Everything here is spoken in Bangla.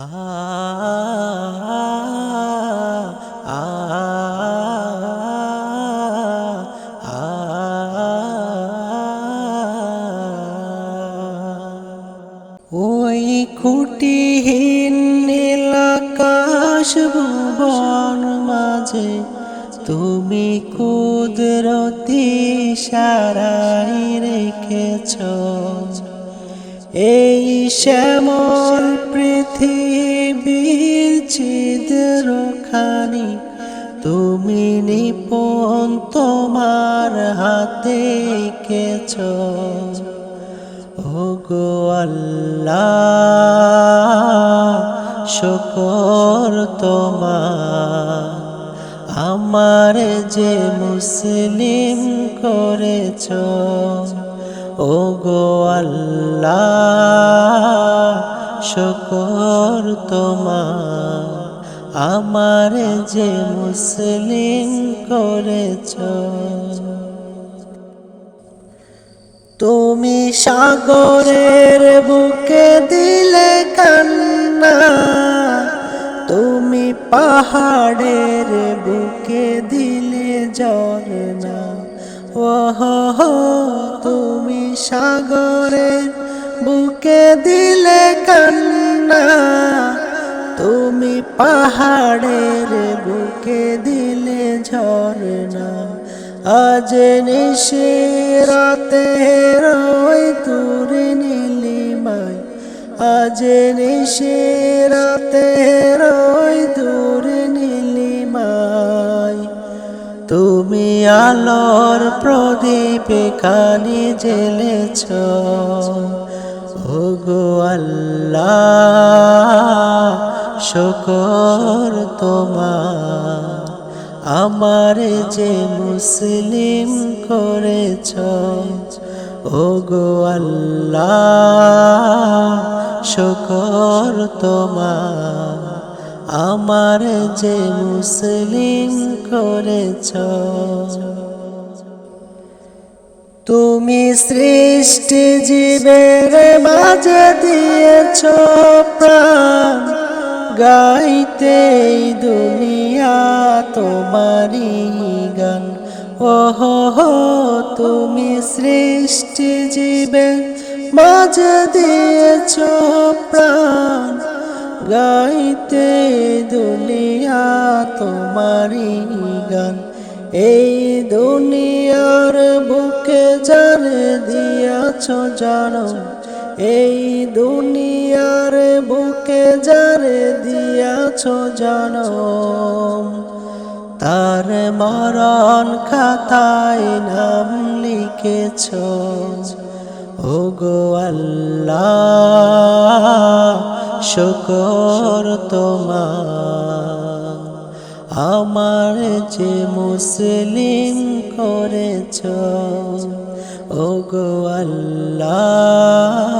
ওই খুঁটিহীন নীলাকাশ ভুবন মাঝে তুমি কুদরতি সারাই রেখেছ। এই শ্যামল পৃথিবীর ছিদ্রখানি তুমি নিপুণ তোমার হাতে কেছ ওগো আল্লাহ, শুকর তোমার। আমার যে মুসলিম করেছ। ওগো আল্লাহ, শকর তোমার। আমার যে মুসলিম করেছ। তুমি সাগরের বুকে দিলে কান্না, তুমি পাহাড়ের বুকে দিলে ঝরনা ওহ, তুমি সাগরের বুকে দিলে কান্না তুমি পাহাড়ের বুকে দিলে ঝরনা আজ নিশে রাতে রয় তোর নীলিমায় আজ নিশে রাতে রয় তোর নীলিমায় তুমি আলোর প্রদীপে কানি জেলেছ ওগো আল্লাহ। শকর তোমার। আমার যে মুসলিম করেছ, ওগো আল্লাহ, শকর তোমার। আমার যে মুসলিম করেছ, তুমি সৃষ্টি জীবের মাঝে দিয়েছ প্রাণ। গাইতে দুনিয়া তোমারি গান। ওহো তুমি সৃষ্টি জীবের মাঝে দিয়েছ প্রাণ। গাইতে দুনিয়া তোমারি গান। এই দুনিয়ার বুকে জান দিয়াছ জানো। এই দুনিয়ার বুকে জান দিয়াছ জানো তার মরণ খাতায় নাম লিখেছ। ওগো আল্লাহ, শুকর তোমার। আমার যে মুসলিম করেছ, ওগো আল্লাহ